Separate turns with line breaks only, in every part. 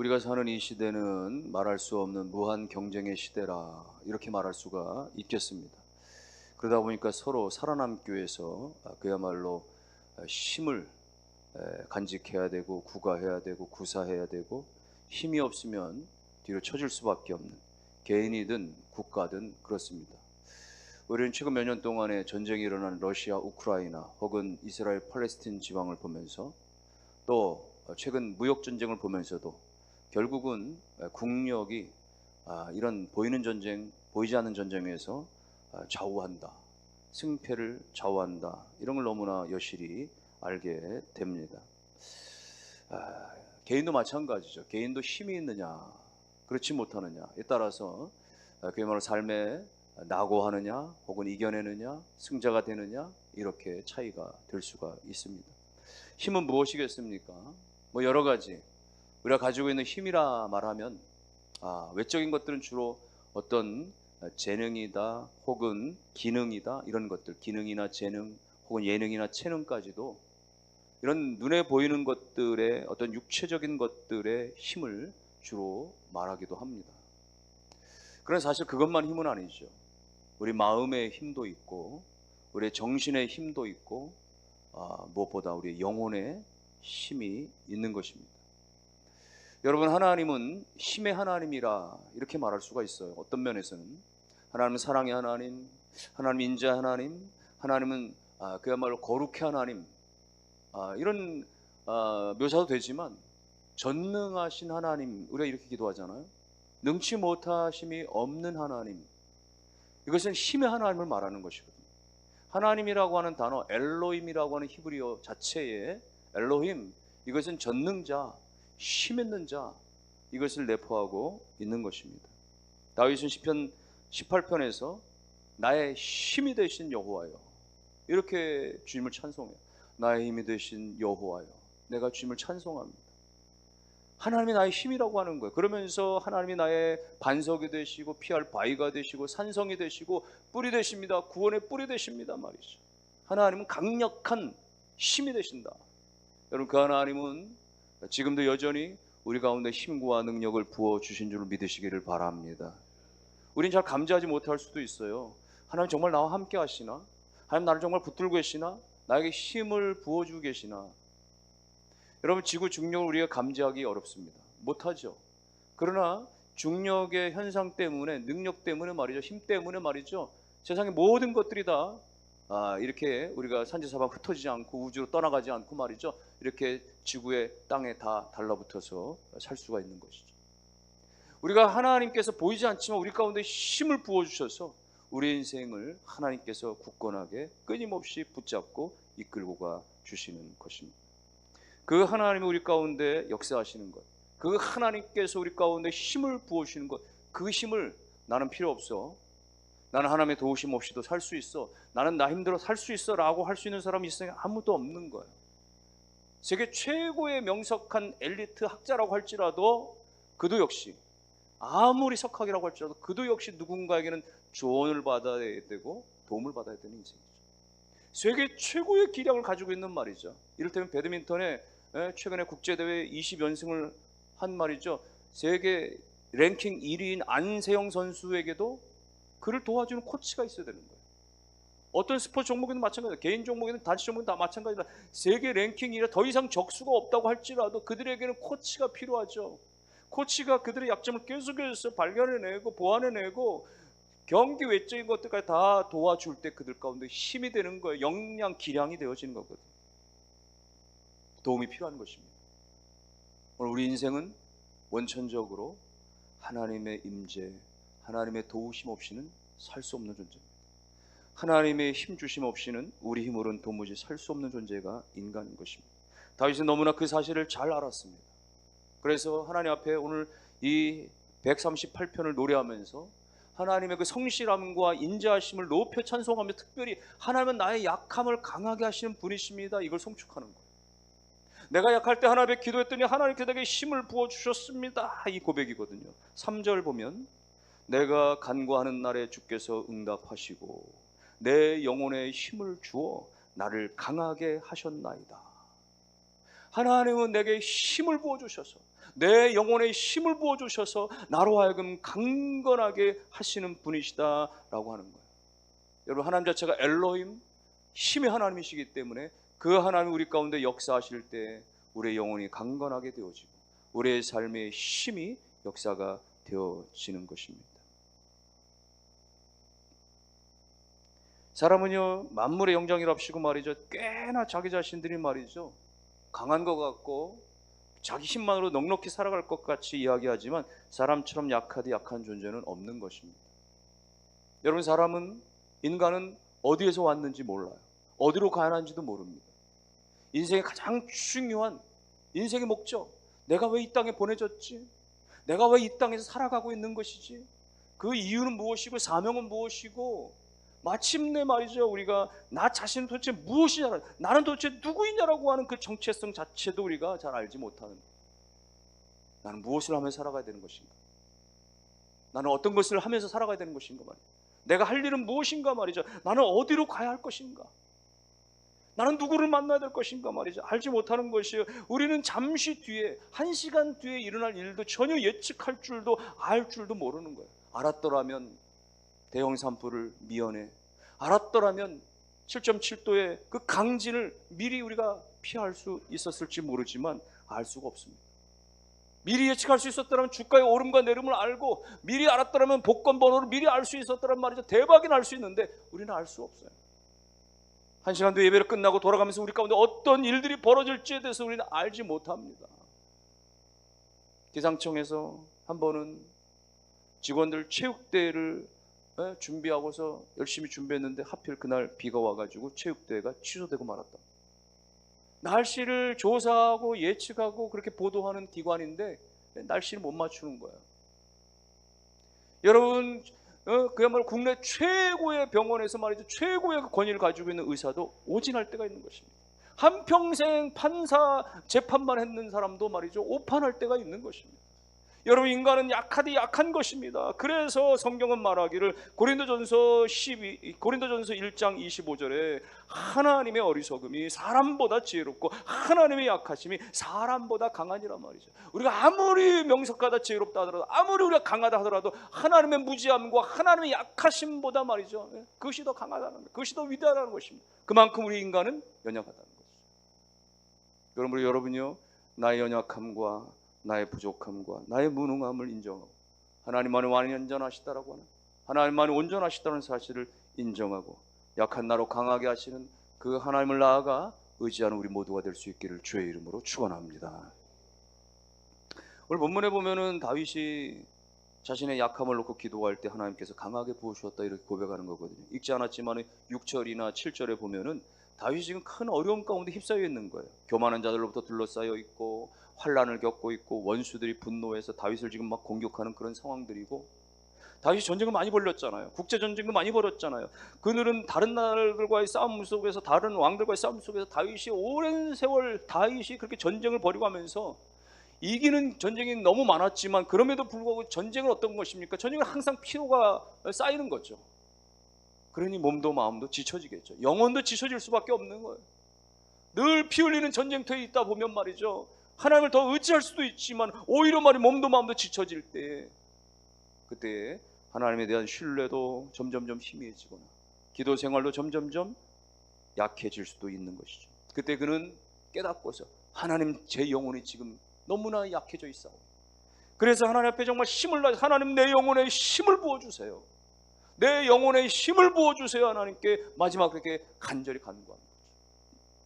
우리가 사는 이 시대는 말할 수 없는 무한 경쟁의 시대라 이렇게 말할 수가 있겠습니다. 그러다 보니까 서로 살아남기 위해서 그야말로 힘을 간직해야 되고 구가해야 되고 구사해야 되고 힘이 없으면 뒤로 쳐질 수밖에 없는 개인이든 국가든 그렇습니다. 우리는 최근 몇 년 동안에 전쟁이 일어난 러시아, 우크라이나 혹은 이스라엘, 팔레스틴 지방을 보면서 또 최근 무역 전쟁을 보면서도 결국은 국력이 아, 이런 보이는 전쟁, 보이지 않는 전쟁에서 아, 좌우한다. 승패를 좌우한다. 이런 걸 너무나 여실히 알게 됩니다. 아, 개인도 마찬가지죠. 개인도 힘이 있느냐, 그렇지 못하느냐에 따라서 그야말로 삶에 낙오하느냐, 혹은 이겨내느냐, 승자가 되느냐 이렇게 차이가 될 수가 있습니다. 힘은 무엇이겠습니까? 뭐 여러 가지 우리가 가지고 있는 힘이라 말하면 아, 외적인 것들은 주로 어떤 재능이다 혹은 기능이다 이런 것들 기능이나 재능 혹은 예능이나 체능까지도 이런 눈에 보이는 것들의 어떤 육체적인 것들의 힘을 주로 말하기도 합니다. 그러나 사실 그것만 힘은 아니죠. 우리 마음의 힘도 있고 우리 정신의 힘도 있고 아, 무엇보다 우리 영혼의 힘이 있는 것입니다. 여러분 하나님은 힘의 하나님이라 이렇게 말할 수가 있어요. 어떤 면에서는 하나님은 사랑의 하나님, 하나님 인자 하나님, 하나님은 아, 그야말로 거룩의 하나님 아, 이런 아, 묘사도 되지만 전능하신 하나님 우리가 이렇게 기도하잖아요. 능치 못하심이 없는 하나님 이것은 힘의 하나님을 말하는 것이거든요. 하나님이라고 하는 단어 엘로힘이라고 하는 히브리어 자체에 엘로힘 이것은 전능자 힘 있는 자 이것을 내포하고 있는 것입니다. 다윗은 시편 18편에서 나의 힘이 되신 여호와여 이렇게 주님을 찬송해요. 나의 힘이 되신 여호와여 내가 주님을 찬송합니다. 하나님이 나의 힘이라고 하는 거예요. 그러면서 하나님이 나의 반석이 되시고 피할 바위가 되시고 산성이 되시고 뿌리 되십니다. 구원의 뿌리 되십니다 말이죠. 하나님은 강력한 힘이 되신다. 여러분 그 하나님은 지금도 여전히 우리 가운데 힘과 능력을 부어 주신 줄 믿으시기를 바랍니다. 우린 잘 감지하지 못할 수도 있어요. 하나님 정말 나와 함께 하시나? 하나님 나를 정말 붙들고 계시나? 나에게 힘을 부어 주고 계시나? 여러분 지구 중력을 우리가 감지하기 어렵습니다. 못하죠. 그러나 중력의 현상 때문에 능력 때문에 말이죠. 힘 때문에 말이죠. 세상의 모든 것들이 다 아, 이렇게 우리가 산지사방 흩어지지 않고 우주로 떠나가지 않고 말이죠. 이렇게 지구의 땅에 다 달라붙어서 살 수가 있는 것이죠. 우리가 하나님께서 보이지 않지만 우리 가운데 힘을 부어 주셔서 우리 인생을 하나님께서 굳건하게 끊임없이 붙잡고 이끌고 가 주시는 것입니다. 그 하나님이 우리 가운데 역사하시는 것, 그 하나님께서 우리 가운데 힘을 부어 주시는 것, 그 힘을 나는 필요 없어. 나는 하나님의 도우심 없이도 살 수 있어. 나는 나 힘들어 살 수 있어. 라고 할 수 있는 사람이 있으면 아무도 없는 거예요. 세계 최고의 명석한 엘리트 학자라고 할지라도 그도 역시 아무리 석학이라고 할지라도 그도 역시 누군가에게는 조언을 받아야 되고 도움을 받아야 되는 인생이죠. 세계 최고의 기량을 가지고 있는 말이죠. 이를테면 배드민턴에 최근에 국제대회 20연승을 한 말이죠. 세계 랭킹 1위인 안세영 선수에게도 그를 도와주는 코치가 있어야 되는 거예요. 어떤 스포츠 종목에는 마찬가지다. 개인 종목에는 단체 종목은 다 마찬가지다. 세계 랭킹 이라 더 이상 적수가 없다고 할지라도 그들에게는 코치가 필요하죠. 코치가 그들의 약점을 계속해서 발견해내고 보완해내고 경기 외적인 것들까지 다 도와줄 때 그들 가운데 힘이 되는 거예요. 역량, 기량이 되어지는 거거든. 도움이 필요한 것입니다. 오늘 우리 인생은 원천적으로 하나님의 임재, 하나님의 도우심 없이는 살 수 없는 존재입니다. 하나님의 힘 주심 없이는 우리 힘으로는 도무지 살 수 없는 존재가 인간인 것입니다. 다윗은 너무나 그 사실을 잘 알았습니다. 그래서 하나님 앞에 오늘 이 138편을 노래하면서 하나님의 그 성실함과 인자하심을 높여 찬송하며 특별히 하나님은 나의 약함을 강하게 하시는 분이십니다. 이걸 송축하는 거예요. 내가 약할 때 하나님께 기도했더니 하나님께 내게 힘을 부어 주셨습니다. 이 고백이거든요. 3절 보면 내가 간구하는 날에 주께서 응답하시고 내 영혼에 힘을 주어 나를 강하게 하셨나이다. 하나님은 내게 힘을 부어 주셔서 내 영혼에 힘을 부어 주셔서 나로 하여금 강건하게 하시는 분이시다라고 하는 거예요. 여러분 하나님 자체가 엘로힘 힘의 하나님이시기 때문에 그 하나님 우리 가운데 역사하실 때 우리의 영혼이 강건하게 되어지고 우리의 삶의 힘이 역사가 되어지는 것입니다. 사람은요 만물의 영장이랍시고 말이죠 꽤나 자기 자신들이 말이죠 강한 것 같고 자기 힘만으로 넉넉히 살아갈 것 같이 이야기하지만 사람처럼 약하디 약한 존재는 없는 것입니다. 여러분 사람은 인간은 어디에서 왔는지 몰라요. 어디로 가야 하는지도 모릅니다. 인생의 가장 중요한 인생의 목적 내가 왜 이 땅에 보내졌지? 내가 왜 이 땅에서 살아가고 있는 것이지? 그 이유는 무엇이고 사명은 무엇이고 마침내 말이죠. 우리가 나 자신은 도대체 무엇이냐 나는 도대체 누구이냐라고 하는 그 정체성 자체도 우리가 잘 알지 못하는 나는 무엇을 하며 살아가야 되는 것인가? 나는 어떤 것을 하면서 살아가야 되는 것인가 말이야 내가 할 일은 무엇인가 말이죠. 나는 어디로 가야 할 것인가? 나는 누구를 만나야 될 것인가 말이죠. 알지 못하는 것이요. 우리는 잠시 뒤에 한 시간 뒤에 일어날 일도 전혀 예측할 줄도 알 줄도 모르는 거예요. 알았더라면 대형 산불을 미연해 알았더라면 7.7도의 그 강진을 미리 우리가 피할 수 있었을지 모르지만 알 수가 없습니다. 미리 예측할 수 있었더라면 주가의 오름과 내림을 알고 미리 알았더라면 복권 번호를 미리 알 수 있었더란 말이죠. 대박이 날 수 있는데 우리는 알 수 없어요. 한 시간 뒤 예배를 끝나고 돌아가면서 우리 가운데 어떤 일들이 벌어질지에 대해서 우리는 알지 못합니다. 기상청에서 한 번은 직원들 체육대회를 예, 준비하고서 열심히 준비했는데 하필 그날 비가 와가지고 체육대회가 취소되고 말았다. 날씨를 조사하고 예측하고 그렇게 보도하는 기관인데 날씨를 못 맞추는 거야. 여러분 어, 그야말로 국내 최고의 병원에서 말이죠 최고의 그 권위를 가지고 있는 의사도 오진할 때가 있는 것입니다. 한 평생 판사 재판만 했는 사람도 말이죠 오판할 때가 있는 것입니다. 여러분 인간은 약하디 약한 것입니다. 그래서 성경은 말하기를 고린도전서 12 고린도전서 1장 25절에 하나님의 어리석음이 사람보다 지혜롭고 하나님의 약하심이 사람보다 강하니라 말이죠. 우리가 아무리 명석하다 지혜롭다 하더라도 아무리 우리가 강하다 하더라도 하나님의 무지함과 하나님의 약하심보다 말이죠. 그것이 더 강하다는 것, 그것이 더 위대하다는 것입니다. 그만큼 우리 인간은 연약하다는 것이죠. 여러분 여러분요 나의 연약함과 나의 부족함과 나의 무능함을 인정하고 하나님만이 완전하시다라고 하는 하나님만이 온전하시다는 사실을 인정하고 약한 나로 강하게 하시는 그 하나님을 나아가 의지하는 우리 모두가 될 수 있기를 주의 이름으로 축원합니다. 오늘 본문에 보면은 다윗이 자신의 약함을 놓고 기도할 때 하나님께서 강하게 부어주셨다 이렇게 고백하는 거거든요. 읽지 않았지만 6절이나 7절에 보면은 다윗이 지금 큰 어려움 가운데 휩싸여 있는 거예요. 교만한 자들로부터 둘러싸여 있고 환란을 겪고 있고 원수들이 분노해서 다윗을 지금 막 공격하는 그런 상황들이고 다윗이 전쟁을 많이 벌렸잖아요. 국제 전쟁도 많이 벌였잖아요. 그들은 다른 나라들과의 싸움 속에서 다른 왕들과의 싸움 속에서 다윗이 오랜 세월 다윗이 그렇게 전쟁을 벌이고 하면서 이기는 전쟁이 너무 많았지만 그럼에도 불구하고 전쟁은 어떤 것입니까? 전쟁은 항상 피로가 쌓이는 거죠. 그러니 몸도 마음도 지쳐지겠죠. 영혼도 지쳐질 수밖에 없는 거예요. 늘 피 흘리는 전쟁터에 있다 보면 말이죠. 하나님을 더 의지할 수도 있지만 오히려 말이 몸도 마음도 지쳐질 때 그때 하나님에 대한 신뢰도 점점점 희미해지거나 기도 생활도 점점점 약해질 수도 있는 것이죠. 그때 그는 깨닫고서 하나님 제 영혼이 지금 너무나 약해져 있어. 그래서 하나님 앞에 정말 힘을 나 하나님 내 영혼에 힘을 부어 주세요. 내 영혼에 힘을 부어 주세요. 하나님께 마지막 그렇게 간절히 간구합니다.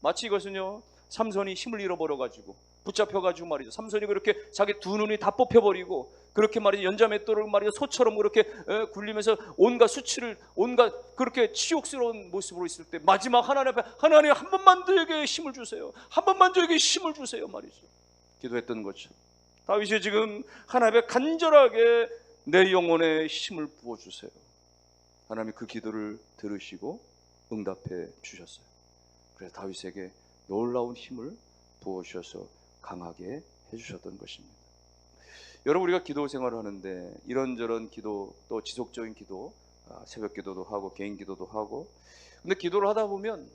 마치 이것은요. 삼손이 힘을 잃어버려 가지고 붙잡혀 가지고 말이죠. 삼손이 그렇게 자기 두 눈이 다 뽑혀 버리고 그렇게 말이죠. 연자맷돌을 말이죠. 소처럼 그렇게 굴리면서 온갖 수치를 온갖 그렇게 치욕스러운 모습으로 있을 때 마지막 하나님 앞에 하나님 한 번만 저에게 힘을 주세요. 한 번만 저에게 힘을 주세요 말이죠. 기도했던 거죠. 다윗이 지금 하나님 앞에 간절하게 내 영혼에 힘을 부어 주세요. 하나님이 그 기도를 들으시고 응답해 주셨어요. 그래서 다윗에게 놀라운 힘을 부어 주셔서 강하게 해주셨던 것입니다. 여러분 우리가 기도 생활을 하는데 이런저런 기도 또 지속적인 기도 아, 새벽 기도도 하고 개인 기도도 하고 근데 기도를 하다 보면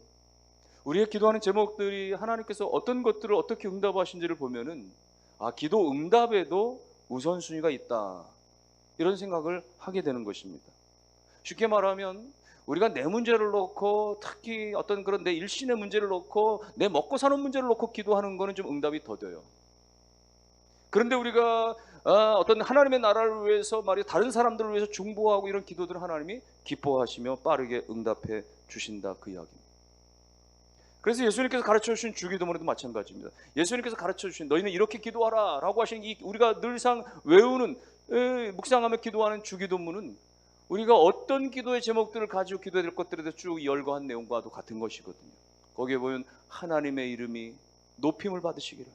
우리의 기도하는 제목들이 하나님께서 어떤 것들을 어떻게 응답하신지를 보면은 아 기도 응답에도 우선순위가 있다 이런 생각을 하게 되는 것입니다. 쉽게 말하면 우리가 내 문제를 놓고 특히 어떤 그런 내 일신의 문제를 놓고 내 먹고 사는 문제를 놓고 기도하는 거는 좀 응답이 더뎌요. 그런데 우리가 아, 어떤 하나님의 나라를 위해서 말이 다른 사람들을 위해서 중보하고 이런 기도들을 하나님이 기뻐하시며 빠르게 응답해 주신다 그 이야기입니다. 그래서 예수님께서 가르쳐 주신 주기도문에도 마찬가지입니다. 예수님께서 가르쳐 주신 너희는 이렇게 기도하라라고 하신 이 우리가 늘상 외우는 에, 묵상하며 기도하는 주기도문은 우리가 어떤 기도의 제목들을 가지고 기도해야 될 것들에 대해서 쭉 열거한 내용과도 같은 것이거든요. 거기에 보면 하나님의 이름이 높임을 받으시기를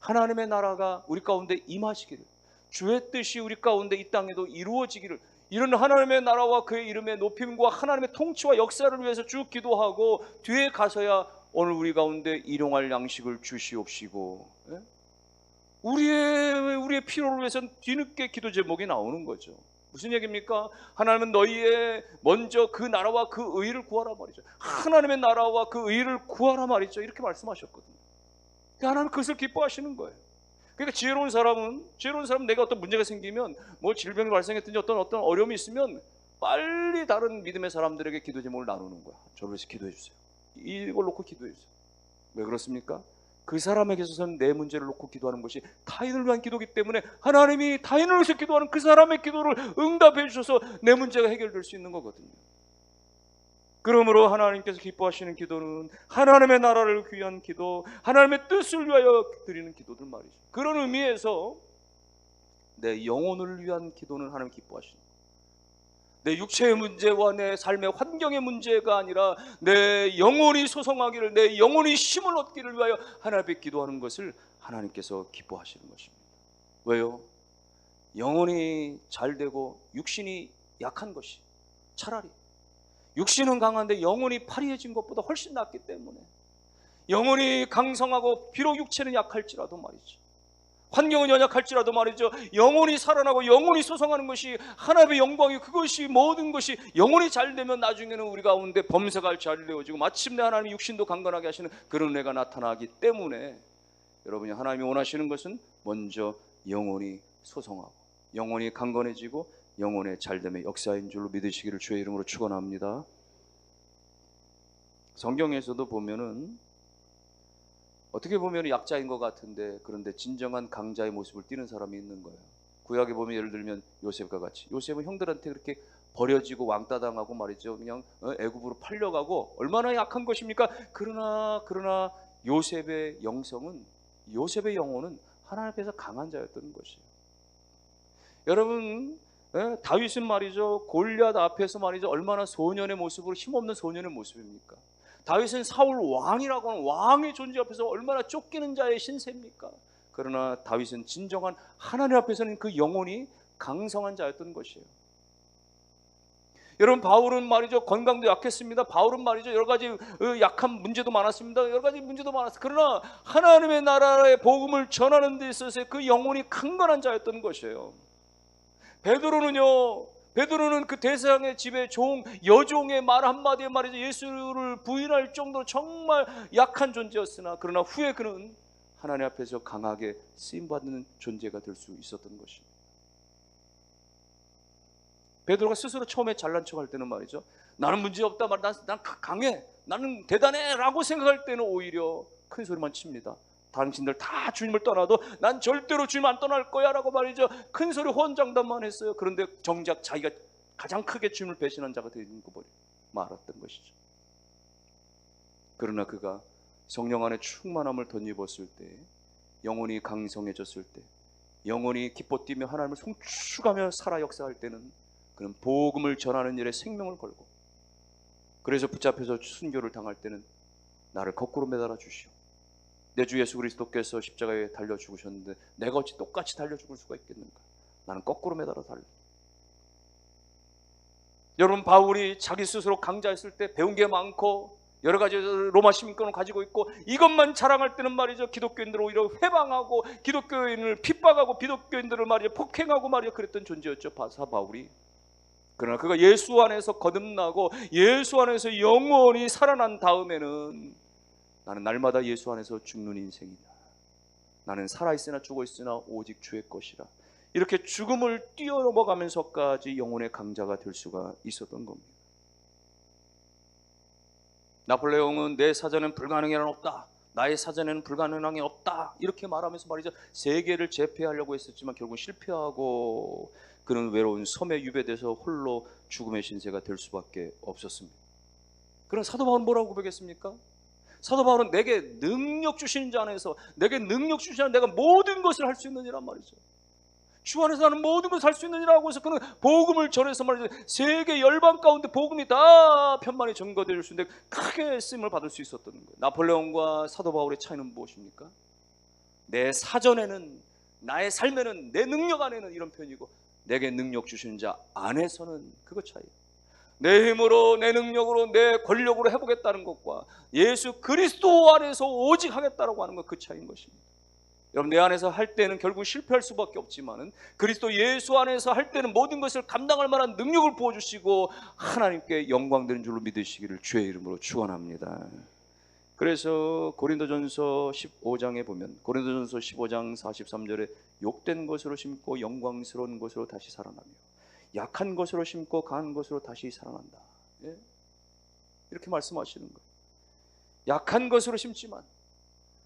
하나님의 나라가 우리 가운데 임하시기를 주의 뜻이 우리 가운데 이 땅에도 이루어지기를 이런 하나님의 나라와 그의 이름의 높임과 하나님의 통치와 역사를 위해서 쭉 기도하고 뒤에 가서야 오늘 우리 가운데 일용할 양식을 주시옵시고 예? 우리의 우리의 필요를 위해서 뒤늦게 기도 제목이 나오는 거죠. 무슨 얘기입니까? 하나님은 너희의 먼저 그 나라와 그 의를 구하라 말이죠. 하나님의 나라와 그 의를 구하라 말이죠. 이렇게 말씀하셨거든요. 그러니까 하나님 그것을 기뻐하시는 거예요. 그러니까 지혜로운 사람은 지혜로운 사람은 내가 어떤 문제가 생기면 뭐 질병이 발생했든지 어떤 어떤 어려움이 있으면 빨리 다른 믿음의 사람들에게 기도 제목을 나누는 거야. 저를 위해서 기도해 주세요. 이걸 놓고 기도해 주세요. 왜 그렇습니까? 그 사람에게서는 내 문제를 놓고 기도하는 것이 타인을 위한 기도기 때문에 하나님이 타인을 위해서 기도하는 그 사람의 기도를 응답해 주셔서 내 문제가 해결될 수 있는 거거든요. 그러므로 하나님께서 기뻐하시는 기도는 하나님의 나라를 위한 기도, 하나님의 뜻을 위하여 드리는 기도들 말이죠. 그런 의미에서 내 영혼을 위한 기도는 하나님 기뻐하시는 내 육체의 문제와 내 삶의 환경의 문제가 아니라 내 영혼이 소성하기를 내 영혼이 힘을 얻기를 위하여 하나님 앞에 기도하는 것을 하나님께서 기뻐하시는 것입니다. 왜요? 영혼이 잘 되고 육신이 약한 것이 차라리 육신은 강한데 영혼이 파리해진 것보다 훨씬 낫기 때문에 영혼이 강성하고 비록 육체는 약할지라도 말이죠. 환경은 연약할지라도 말이죠. 영혼이 살아나고 영혼이 소성하는 것이 하나님의 영광이 그것이 모든 것이 영혼이 잘 되면 나중에는 우리 가운데 범사가 잘 되어지고 마침내 하나님 육신도 강건하게 하시는 그런 은혜가 나타나기 때문에 여러분이 하나님이 원하시는 것은 먼저 영혼이 소성하고 영혼이 강건해지고 영혼의 잘됨의 역사인 줄로 믿으시기를 주의 이름으로 축원합니다. 성경에서도 보면은 어떻게 보면 약자인 것 같은데 그런데 진정한 강자의 모습을 띠는 사람이 있는 거예요. 구약에 보면 예를 들면 요셉과 같이 요셉은 형들한테 그렇게 버려지고 왕따 당하고 말이죠. 그냥 어, 애굽으로 팔려가고 얼마나 약한 것입니까? 그러나 그러나 요셉의 영성은 요셉의 영혼은 하나님 앞에서 강한 자였던 것이에요. 여러분 예? 다윗은 말이죠 골리앗 앞에서 말이죠 얼마나 소년의 모습으로 힘없는 소년의 모습입니까? 다윗은 사울 왕이라고 하는 왕의 존재 앞에서 얼마나 쫓기는 자의 신세입니까? 그러나 다윗은 진정한 하나님 앞에서는 그 영혼이 강성한 자였던 것이에요. 여러분 바울은 말이죠 건강도 약했습니다. 바울은 말이죠 여러 가지 어, 약한 문제도 많았습니다. 여러 가지 문제도 많았어요. 그러나 하나님의 나라의 복음을 전하는 데 있어서 그 영혼이 강건한 자였던 것이에요. 베드로는요 베드로는 그 대상의 집의 종 여종의 말 한마디에 말이죠 예수를 부인할 정도로 정말 약한 존재였으나 그러나 후에 그는 하나님 앞에서 강하게 쓰임 받는 존재가 될 수 있었던 것입니다. 베드로가 스스로 처음에 잘난 척할 때는 말이죠 나는 문제 없다 말, 난, 난 강해, 나는 대단해라고 생각할 때는 오히려 큰 소리만 칩니다. 당신들 다 주님을 떠나도 난 절대로 주님 안 떠날 거야 라고 말이죠. 큰 소리 호언장담만 했어요. 그런데 정작 자기가 가장 크게 주님을 배신한 자가 되는 거 말았던 것이죠. 그러나 그가 성령 안에 충만함을 덧입었을 때, 영혼이 강성해졌을 때, 영혼이 기뻐 뛰며 하나님을 송축하며 살아 역사할 때는 그는 복음을 전하는 일에 생명을 걸고 그래서 붙잡혀서 순교를 당할 때는 나를 거꾸로 매달아 주시오. 내 주 예수 그리스도께서 십자가에 달려 죽으셨는데 내가 어찌 똑같이 달려 죽을 수가 있겠는가? 나는 거꾸로 매달아 달려. 여러분 바울이 자기 스스로 강자였을 때 배운 게 많고 여러 가지 로마 시민권을 가지고 있고 이것만 자랑할 때는 말이죠. 기독교인들을 오히려 회방하고 기독교인을 핍박하고 기독교인들을 말이죠. 폭행하고 말이죠. 그랬던 존재였죠. 바사 바울이. 그러나 그가 예수 안에서 거듭나고 예수 안에서 영원히 살아난 다음에는 나는 날마다 예수 안에서 죽는 인생이다. 나는 살아있으나 죽어있으나 오직 주의 것이라. 이렇게 죽음을 뛰어넘어가면서까지 영혼의 강자가 될 수가 있었던 겁니다. 나폴레옹은 내 사전엔 불가능이란 없다. 나의 사전에는 불가능한 게 없다. 이렇게 말하면서 말이죠. 세계를 제패하려고 했었지만 결국 실패하고 그는 외로운 섬에 유배돼서 홀로 죽음의 신세가 될 수밖에 없었습니다. 그런 사도 바울은 뭐라고 고백했습니까? 사도 바울은 내게 능력 주시는 자 안에서 내게 능력 주시는 내가 모든 것을 할 수 있느니란 말이죠. 주 안에서 나는 모든 것을 할 수 있느니라고 해서 그는 복음을 전해서 말이죠. 세계 열방 가운데 복음이 다 편만히 전거될 수 있는데 크게 쓰임을 받을 수 있었던 거예요. 나폴레옹과 사도 바울의 차이는 무엇입니까? 내 사전에는 나의 삶에는 내 능력 안에는 이런 편이고 내게 능력 주시는 자 안에서는 그것 차이. 내 힘으로 내 능력으로 내 권력으로 해보겠다는 것과 예수 그리스도 안에서 오직 하겠다라고 하는 것 그 차이인 것입니다. 여러분 내 안에서 할 때는 결국 실패할 수밖에 없지만은 그리스도 예수 안에서 할 때는 모든 것을 감당할 만한 능력을 부어 주시고 하나님께 영광 되는 줄로 믿으시기를 주의 이름으로 축원합니다. 그래서 고린도전서 15장에 보면 고린도전서 15장 43절에 욕된 것으로 심고 영광스러운 것으로 다시 살아나며 약한 것으로 심고 강한 것으로 다시 살아난다. 예? 이렇게 말씀하시는 거예요. 약한 것으로 심지만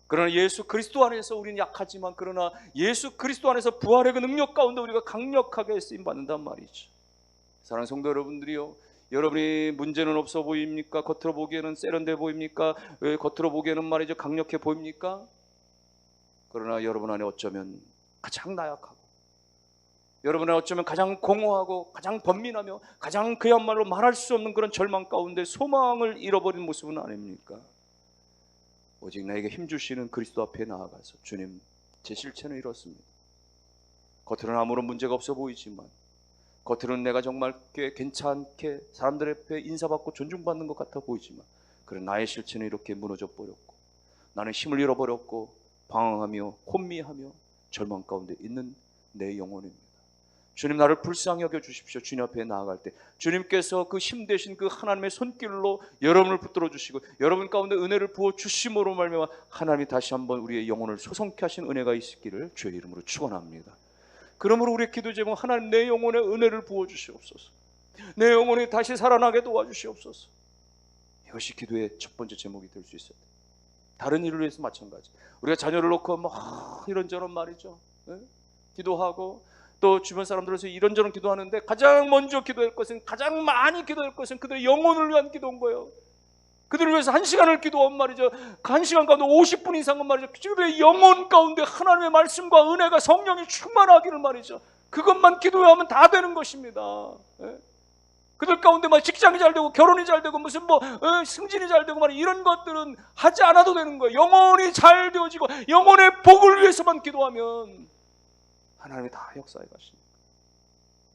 그러나 예수 그리스도 안에서 우리는 약하지만 그러나 예수 그리스도 안에서 부활의 그 능력 가운데 우리가 강력하게 쓰임 받는단 말이죠. 사랑하는 성도 여러분들이요. 여러분이 문제는 없어 보입니까? 겉으로 보기에는 세련돼 보입니까? 왜 겉으로 보기에는 말이죠 강력해 보입니까? 그러나 여러분 안에 어쩌면 가장 나약하고 여러분은 어쩌면 가장 공허하고 가장 번민하며 가장 그야말로 말할 수 없는 그런 절망 가운데 소망을 잃어버린 모습은 아닙니까? 오직 나에게 힘 주시는 그리스도 앞에 나아가서 주님 제 실체는 이렇습니다. 겉으로는 아무런 문제가 없어 보이지만 겉으로는 내가 정말 꽤 괜찮게 사람들 앞에 인사받고 존중받는 것 같아 보이지만 그런 나의 실체는 이렇게 무너져 버렸고 나는 힘을 잃어버렸고 방황하며 혼미하며 절망 가운데 있는 내 영혼입니다. 주님 나를 불쌍히 여겨 주십시오. 주님 앞에 나아갈 때 주님께서 그 힘 대신 그 하나님의 손길로 여러분을 붙들어 주시고 여러분 가운데 은혜를 부어 주심으로 말미암아 하나님이 다시 한번 우리의 영혼을 소성케 하신 은혜가 있기를 주의 이름으로 축원합니다. 그러므로 우리의 기도 제목 하나님 내 영혼에 은혜를 부어 주시옵소서. 내 영혼이 다시 살아나게 도와주시옵소서. 이것이 기도의 첫 번째 제목이 될 수 있어요. 다른 일을 위해서 마찬가지. 우리가 자녀를 놓고 막 이런저런 말이죠. 예? 기도하고 또 주변 사람들에서 이런저런 기도하는데 가장 먼저 기도할 것은 가장 많이 기도할 것은 그들의 영혼을 위한 기도인 거예요. 그들을 위해서 한 시간을 기도한 말이죠. 그한 시간 가운데 50분 이상은 말이죠. 그들의 영혼 가운데 하나님의 말씀과 은혜가 성령이 충만하기를 말이죠. 그것만 기도하면 다 되는 것입니다. 예? 그들 가운데 막 직장이 잘 되고 결혼이 잘 되고 무슨 뭐 어, 승진이 잘 되고 말 이런 것들은 하지 않아도 되는 거예요. 영혼이 잘 되어지고 영혼의 복을 위해서만 기도하면 하나님이 다 역사해 가십니다.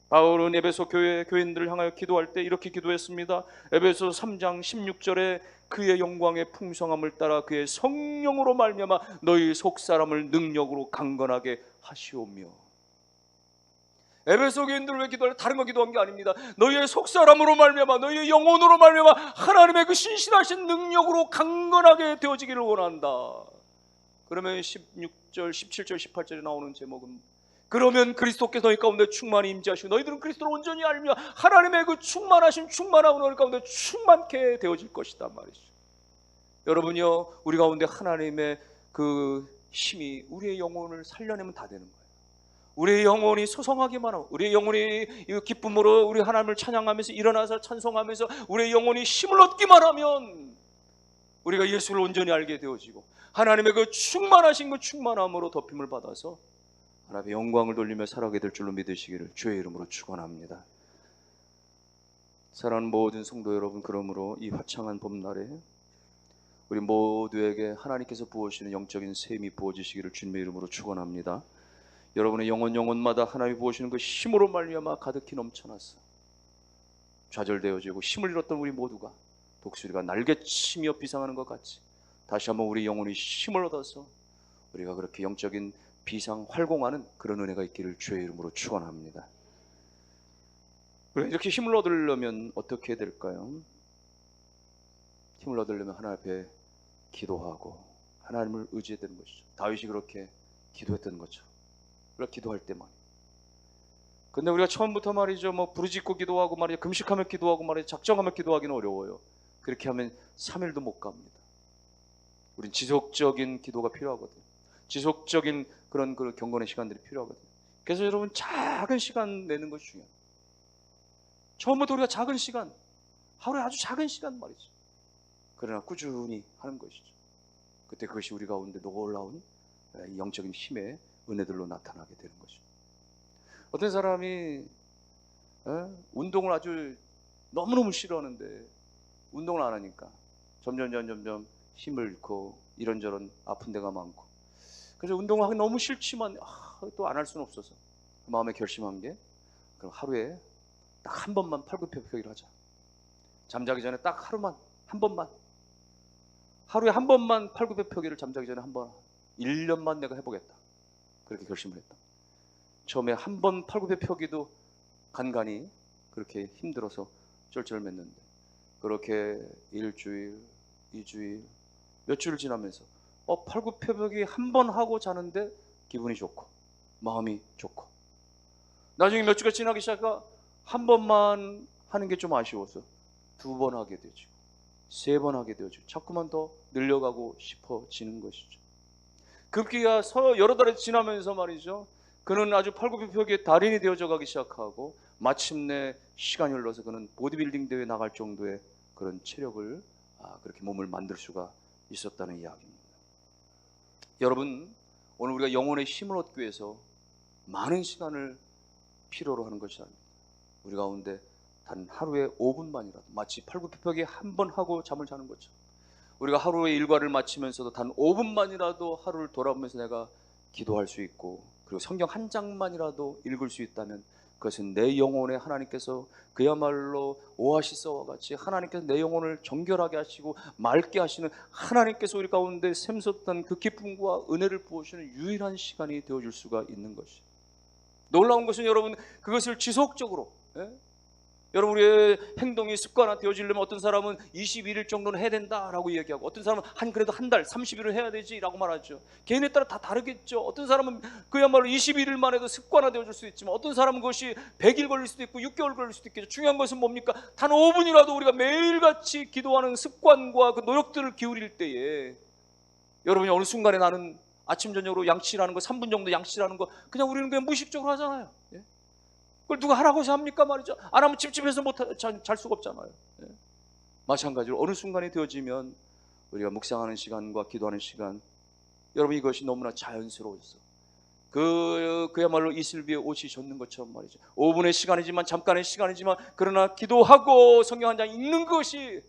바울은 에베소 교회 교인들을 향하여 기도할 때 이렇게 기도했습니다. 에베소 3장 16절에 그의 영광의 풍성함을 따라 그의 성령으로 말미암아 너희 속 사람을 능력으로 강건하게 하시오며 에베소 교인들 왜 기도할 다른 거 기도한 게 아닙니다. 너희의 속 사람으로 말미암아 너희의 영혼으로 말미암아 하나님의 그 신실하신 능력으로 강건하게 되어지기를 원한다. 그러면 16절, 17절, 18절에 나오는 제목은 그러면 그리스도께서 너희 가운데 충만히 임재하시고 너희들은 그리스도를 온전히 알며 하나님의 그 충만하신 충만함을 너희 가운데 충만케 되어질 것이다 말이죠. 여러분요, 우리 가운데 하나님의 그 힘이 우리의 영혼을 살려내면 다 되는 거예요. 우리의 영혼이 소성하기만 하고 우리의 영혼이 이 기쁨으로 우리 하나님을 찬양하면서 일어나서 찬송하면서 우리의 영혼이 힘을 얻기만 하면 우리가 예수를 온전히 알게 되어지고 하나님의 그 충만하신 그 충만함으로 덮임을 받아서 하나님의 영광을 돌리며 살아가게 될 줄로 믿으시기를 주의 이름으로 축원합니다. 사랑하는 모든 성도 여러분, 그러므로 이 화창한 봄날에 우리 모두에게 하나님께서 부어주시는 영적인 셈이 부어지시기를 주님의 이름으로 축원합니다. 여러분의 영혼 영혼마다 하나님이 부어주시는 그 힘으로 말미암아 가득히 넘쳐났어. 좌절되어지고 힘을 잃었던 우리 모두가 독수리가 날개치며 비상하는 것 같이 다시 한번 우리 영혼이 힘을 얻어서 우리가 그렇게 영적인 비상 활공하는 그런 은혜가 있기를 주의 이름으로 축원합니다. 우리가 이렇게 힘을 얻으려면 어떻게 해야 될까요? 힘을 얻으려면 하나님 앞에 기도하고 하나님을 의지해야 되는 것이죠. 다윗이 그렇게 기도했던 거죠. 우리가 기도할 때만. 근데 우리가 처음부터 말이죠. 뭐 부르짖고 기도하고 말이죠. 금식하며 기도하고 말이죠. 작정하며 기도하기는 어려워요. 그렇게 하면 3일도 못 갑니다. 우린 지속적인 기도가 필요하거든요. 지속적인 그런 그 경건의 시간들이 필요하거든요. 그래서 여러분 작은 시간 내는 것이 중요해요. 처음부터 우리가 작은 시간, 하루에 아주 작은 시간 말이죠. 그러나 꾸준히 하는 것이죠. 그때 그것이 우리 가운데 놀라운 영적인 힘의 은혜들로 나타나게 되는 것이죠. 어떤 사람이 에? 운동을 아주 너무너무 싫어하는데 운동을 안 하니까 점점 점점 점 힘을 잃고 이런저런 아픈 데가 많고 그래서 운동을 하기 너무 싫지만 아, 또안 할 수는 없어서 그 마음에 결심한 게 그럼 하루에 딱 한 번만 팔굽혀펴기를 하자. 잠자기 전에 딱 하루만 한 번만 하루에 한 번만 팔굽혀펴기를 잠자기 전에 한 번 1년만 내가 해보겠다. 그렇게 결심을 했다. 처음에 한 번 팔굽혀펴기도 간간히 그렇게 힘들어서 쩔쩔맸는데 그렇게 일주일, 이주일, 몇 주를 지나면서 어 팔굽혀펴기 한 번 하고 자는데 기분이 좋고 마음이 좋고 나중에 몇 주가 지나기 시작하 한 번만 하는 게 좀 아쉬워서 두 번 하게 되죠. 세 번 하게 되죠. 자꾸만 더 늘려가고 싶어지는 것이죠. 급기야 서 여러 달이 지나면서 말이죠. 그는 아주 팔굽혀펴기의 달인이 되어져 가기 시작하고 마침내 시간이 흘러서 그는 보디빌딩 대회 나갈 정도의 그런 체력을 아, 그렇게 몸을 만들 수가 있었다는 이야기입니다. 여러분 오늘 우리가 영혼의 힘을 얻기 위해서 많은 시간을 필요로 하는 것이 아닙니다. 우리 가운데 단 하루에 5분만이라도 마치 팔굽혀펴기 한 번 하고 잠을 자는 것처럼 우리가 하루의 일과를 마치면서도 단 5분만이라도 하루를 돌아보면서 내가 기도할 수 있고 그리고 성경 한 장만이라도 읽을 수 있다면 그것은 내 영혼에 하나님께서 그야말로 오아시스와 같이 하나님께서 내 영혼을 정결하게 하시고 맑게 하시는 하나님께서 우리 가운데 샘솟던 그 기쁨과 은혜를 부으시는 유일한 시간이 되어줄 수가 있는 것이 놀라운 것은 여러분 그것을 지속적으로 예? 여러분 우리의 행동이 습관화 되어지려면 어떤 사람은 21일 정도는 해야 된다라고 얘기하고 어떤 사람은 한 그래도 한 달 30일을 해야 되지라고 말하죠. 개인에 따라 다 다르겠죠. 어떤 사람은 그야말로 21일만 해도 습관화 되어질 수 있지만 어떤 사람은 그것이 100일 걸릴 수도 있고 6개월 걸릴 수도 있겠죠. 중요한 것은 뭡니까? 단 5분이라도 우리가 매일같이 기도하는 습관과 그 노력들을 기울일 때에 여러분이 어느 순간에 나는 아침 저녁으로 양치라는 거 3분 정도 양치라는 거 그냥 우리는 그냥 무의식적으로 하잖아요. 예? 그걸 누가 하라고 해서 합니까 말이죠. 안 하면 찝찝해서 못잘 수가 없잖아요. 예. 마찬가지로 어느 순간이 되어지면 우리가 묵상하는 시간과 기도하는 시간 여러분 이것이 너무나 자연스러워서 그 그야말로 이슬비에 옷이 젖는 것처럼 말이죠. 5분의 시간이지만 잠깐의 시간이지만 그러나 기도하고 성경 한 장 읽는 것이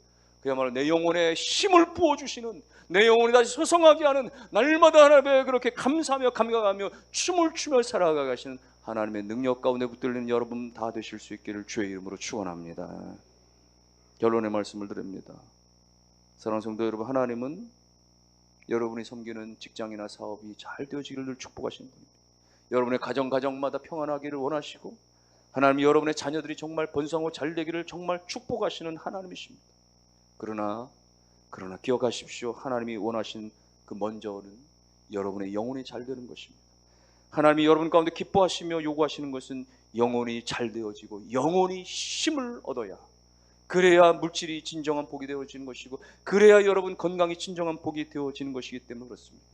그야말로 내 영혼에 힘을 부어 주시는 내 영혼이 다시 소성하게 하는 날마다 하나님의 그렇게 감사하며 감격하며 춤을 추며 살아가 가시는 하나님의 능력 가운데 붙들리는 여러분 다 되실 수 있기를 주의 이름으로 축원합니다. 결론의 말씀을 드립니다. 사랑하는 성도 여러분, 하나님은 여러분이 섬기는 직장이나 사업이 잘 되어지기를 늘 축복하시는 분입니다. 여러분의 가정 가정마다 평안하기를 원하시고 하나님이 여러분의 자녀들이 정말 번성하고 잘 되기를 정말 축복하시는 하나님이십니다. 그러나 그러나 기억하십시오. 하나님이 원하신 그 먼저는 여러분의 영혼이 잘 되는 것입니다. 하나님이 여러분 가운데 기뻐하시며 요구하시는 것은 영혼이 잘 되어지고 영혼이 힘을 얻어야 그래야 물질이 진정한 복이 되어지는 것이고 그래야 여러분 건강이 진정한 복이 되어지는 것이기 때문에 그렇습니다.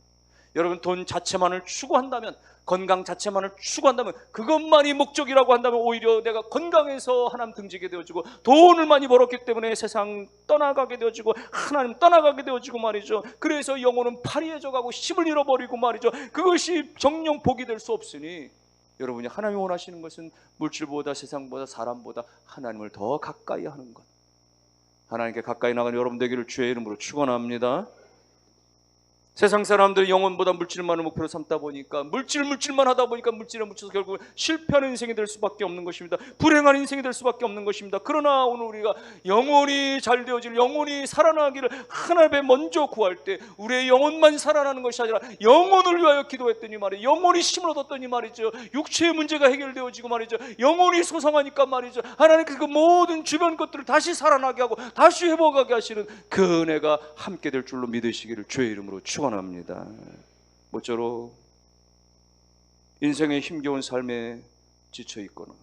여러분 돈 자체만을 추구한다면 건강 자체만을 추구한다면 그것만이 목적이라고 한다면 오히려 내가 건강해서 하나님 등지게 되어지고 돈을 많이 벌었기 때문에 세상 떠나가게 되어지고 하나님 떠나가게 되어지고 말이죠. 그래서 영혼은 파리해져 가고 힘을 잃어버리고 말이죠. 그것이 정령 복이 될 수 없으니 여러분이 하나님이 원하시는 것은 물질보다 세상보다 사람보다 하나님을 더 가까이 하는 것. 하나님께 가까이 나가는 여러분 되기를 주의 이름으로 축원합니다. 세상 사람들이 영혼보다 물질만을 목표로 삼다 보니까 물질 물질만 하다 보니까 물질에 묻혀서 결국 실패하는 인생이 될 수밖에 없는 것입니다. 불행한 인생이 될 수밖에 없는 것입니다. 그러나 오늘 우리가 영혼이 잘 되어질 영혼이 살아나기를 하나님 앞에 먼저 구할 때 우리의 영혼만 살아나는 것이 아니라 영혼을 위하여 기도했더니 말이에요. 영혼이 힘을 얻었더니 말이죠. 육체의 문제가 해결되어지고 말이죠. 영혼이 소성하니까 말이죠. 하나님께서 그 모든 주변 것들을 다시 살아나게 하고 다시 회복하게 하시는 그 은혜가 함께 될 줄로 믿으시기를 주의 이름으로 축 원합니다. 모쪼록 인생의 힘겨운 삶에 지쳐 있거나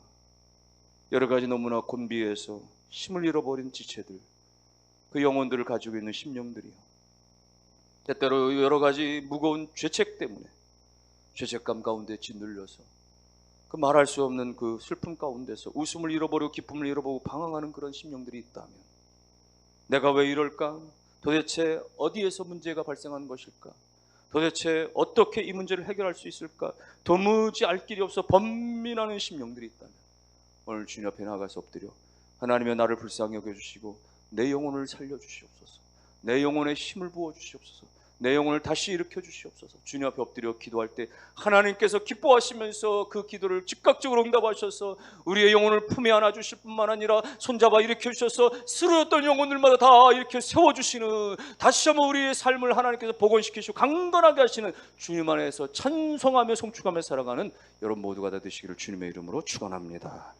여러 가지 너무나 곤비해서 힘을 잃어버린 지체들 그 영혼들을 가지고 있는 심령들이요. 때때로 여러 가지 무거운 죄책 때문에 죄책감 가운데 짓눌려서 그 말할 수 없는 그 슬픔 가운데서 웃음을 잃어버리고 기쁨을 잃어버리고 방황하는 그런 심령들이 있다면 내가 왜 이럴까? 도대체 어디에서 문제가 발생한 것일까? 도대체 어떻게 이 문제를 해결할 수 있을까? 도무지 알 길이 없어 번민하는 심령들이 있다면 오늘 주님 앞에 나가서 엎드려 하나님의 나를 불쌍히 여겨주시고 내 영혼을 살려주시옵소서 내 영혼에 힘을 부어주시옵소서 내 영혼을 다시 일으켜 주시옵소서 주님 앞에 엎드려 기도할 때 하나님께서 기뻐하시면서 그 기도를 즉각적으로 응답하셔서 우리의 영혼을 품에 안아 주실 뿐만 아니라 손잡아 일으켜 주셔서 쓰러졌던 영혼들마다 다 이렇게 세워 주시는 다시 한번 우리의 삶을 하나님께서 복원시키시고 강건하게 하시는 주님 안에서 찬송하며 송축하며 살아가는 여러분 모두가 다 되시기를 주님의 이름으로 축원합니다.